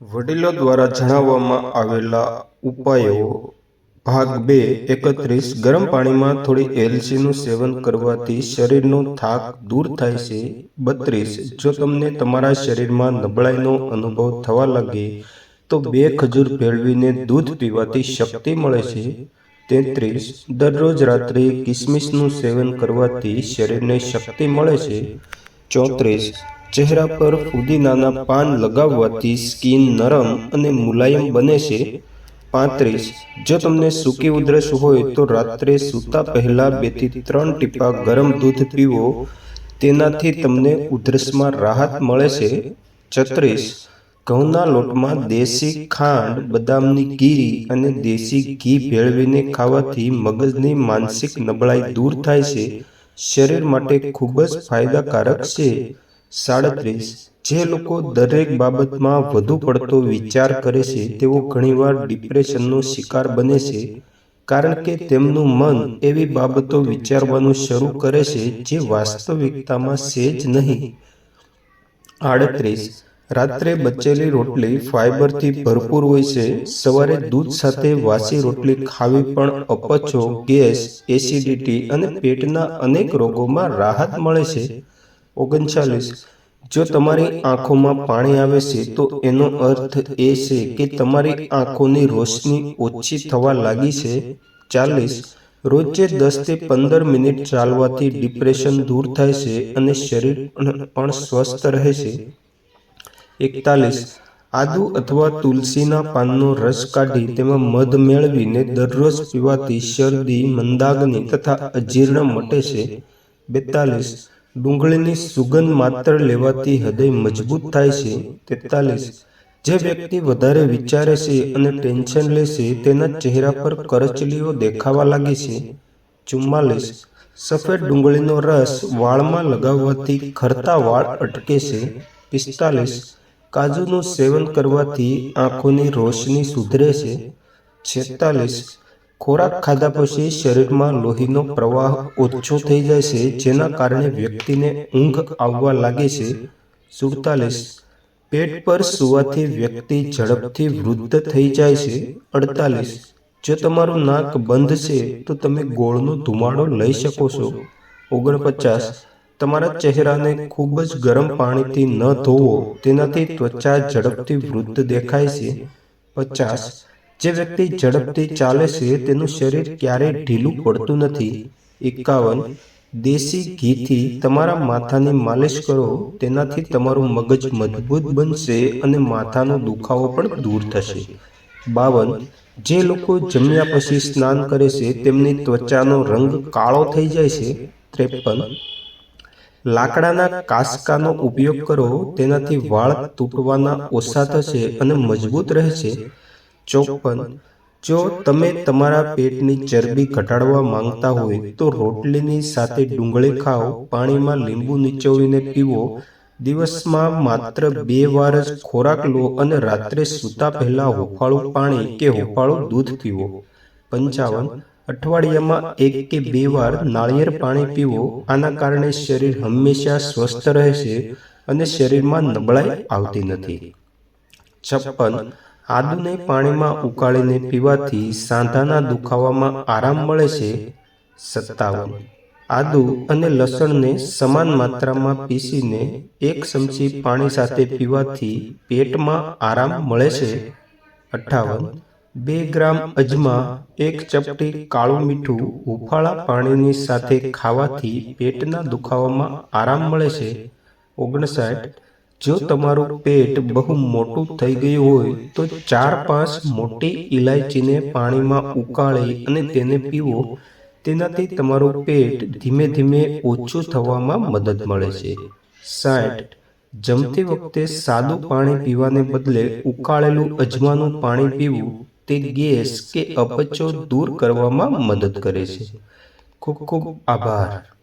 વડીલો દ્વારા જણાવવામાં આવેલા ઉપાયો. ભાગ બે, એકત્રીસ, ગરમ પાણીમાં થોડી એલચીનું સેવન કરવાથી શરીરનો થાક દૂર થાય છે. બત્રીસ, જો તમને તમારા શરીરમાં નબળાઈનો અનુભવ થવા લાગે, તો બે ખજૂર ભેળવીને દૂધ પીવાથી શક્તિ મળે છે. તેત્રીસ, દરરોજ રાત્રે કિસમિસનું સેવન કરવાથી શરીરને શક્તિ મળે છે. ચોત્રીસ ચહેરા પર ફુદીનાના પાન લગાવવાથી સ્કિન નરમ અને મુલાયમ બને છે. પાંત્રીસ, જો તમને સૂકી ઉધરસ હોય તો રાત્રે સૂતા પહેલા બેથી ત્રણ ટીપા ગરમ દૂધ પીવો. તેનાથી તમને ઉધરસમાં રાહત મળે છે. છત્રીસ, ઘઉંના લોટમાં દેશી ખાંડ, બદામની ગીરી અને દેશી ઘી ભેળવીને ખાવાથી મગજની માનસિક નબળાઈ દૂર થાય છે. શરીર માટે ખૂબ જ ફાયદાકારક છે. સાડત્રીસ. જે લોકો દરેક બાબતમાં વધુ પડતો વિચાર કરે છે, તેઓ ઘણીવાર ડિપ્રેશનનો શિકાર બને છે, કારણ કે તેમનું મન એવી બાબતો વિચારવાનું શરૂ કરે છે જે વાસ્તવિકતામાં છે જ નહીં. આડત્રીસ. રાત્રે બચેલી રોટલી ફાઇબરથી ભરપૂર હોય છે. સવારે દૂધ સાથે વાસી રોટલી ખાવી પણ અપચો, ગેસ, એસિડિટી અને પેટના અનેક રોગોમાં રાહત મળે છે. ઓગણચાલીસ. જો તમારી આંખોમાં પાણી આવે છે તો એનો અર્થ એ છે કે તમારી આંખોની રોશની ઓછી થવા લાગી છે. ચાલીસ. રોજે દસથી પંદર મિનિટ ચાલવાથી ડિપ્રેશન દૂર થાય છે અને શરીર પણ સ્વસ્થ રહે છે. એકતાલીસ. આદુ અથવા તુલસીના પાનનો રસ કાઢી તેમાં મધ મેળવીને દરરોજ પીવાથી શરદી મંદાગ્નિ તથા અજીર્ણ મટે છે. બેતાલીસ. ડુંગળીની સુગંધ માત્ર લેવાથી હૃદય મજબૂત થાય છે, તેતાલીસ. જે વ્યક્તિ વધારે વિચારે છે અને ટેન્શન લે છે, તેના ચહેરા પર કરચલીઓ દેખાવા લાગે છે. ચુમ્માલીસ. સફેદ ડુંગળીનો રસ વાળમાં લગાવવાથી ખરતા વાળ અટકે છે. પિસ્તાલીસ. કાજુનું સેવન કરવાથી આંખોની રોશની સુધરે છે. છેતાલીસ. ખોરાક ખાધા પછી શરીરમાં લોહીનો પ્રવાહ ઓછો થઈ જાય છે, જેના કારણે વ્યક્તિને ઊંઘ આવવા લાગે છે. સુડતાલીસ. પેટ પર સુવાથી વ્યક્તિ ઝડપથી વૃદ્ધ થઈ જાય છે. અડતાલીસ. જો તમારું નાક બંધ છે, તો તમે ગોળનો ધુમાડો લઈ શકો છો. ઓગણપચાસ. તમારા ચહેરાને ખૂબ જ ગરમ પાણીથી ન ધોવો, તેનાથી ત્વચા ઝડપથી વૃદ્ધ દેખાય છે. પચાસ. જે વ્યક્તિ ઝડપથી ચાલે છે તેનું શરીર ક્યારેય ઢીલું પડતું નથી. એકાવન દેશી ઘીથી તમારા માથાની માલિશ કરો તેનાથી તમારું મગજ મજબૂત બનશે અને માથાનો દુખાવો પણ દૂર થશે. બાવન જે લોકો જમ્યા પછી સ્નાન કરે છે તેમની ત્વચાનો રંગ કાળો થઈ જાય છે. ત્રેપન લાકડાના કાસકાનો ઉપયોગ કરો તેનાથી વાળ તૂટવાના ઓછા થશે અને મજબૂત રહે છે ચોપન. જો તમે તમારા પેટની ચરબી ઘટાડવા માંગતા હોય તો રોટલીની સાથે ડુંગળી ખાઓ, પાણીમાં લીંબુ નીચોવીને પીવો. દિવસમાં માત્ર બે વાર જ ખોરાક લો અને રાત્રે સૂતા પહેલા હુંફાળું પાણી કે હુંફાળું દૂધ પીવો. પંચાવન. અઠવાડિયામાં એક કે બે વાર નાળિયેર પાણી પીવો. આના કારણે શરીર હંમેશા સ્વસ્થ રહેશે અને શરીરમાં નબળાઈ આવતી નથી. છપ્પન. આદુને પાણીમાં ઉકાળીને પીવાથી સાંધાના દુખાવામાં આરામ મળે છે સત્તાવન. આદુ અને લસણને સમાન માત્રામાં પીસીને એક ચમચી પાણી સાથે પીવાથી પેટમાં આરામ મળે છે અઠાવન. બે ગ્રામ અજમા, એક ચપટી કાળું મીઠું હુંફાળા પાણીની સાથે ખાવાથી પેટના દુખાવામાં આરામ મળે છે ઓગણસાઠ. જો તમારું પેટ બહુ મોટું થઈ ગયું હોય, તો ચાર પાંચ મોટી ઇલાયચીને પાણીમાં ઉકાળી અને તેને પીવો. તેનાથી તમારું પેટ ધીમે ધીમે ઓછું થવામાં મદદ મળે છે. સાઠ. જમતી વખતે સાદું પાણી પીવાને બદલે ઉકાળેલું અજમાનું પાણી પીવું તે ગેસ કે અપચો દૂર કરવામાં મદદ કરે છે. ખૂબ ખૂબ આભાર.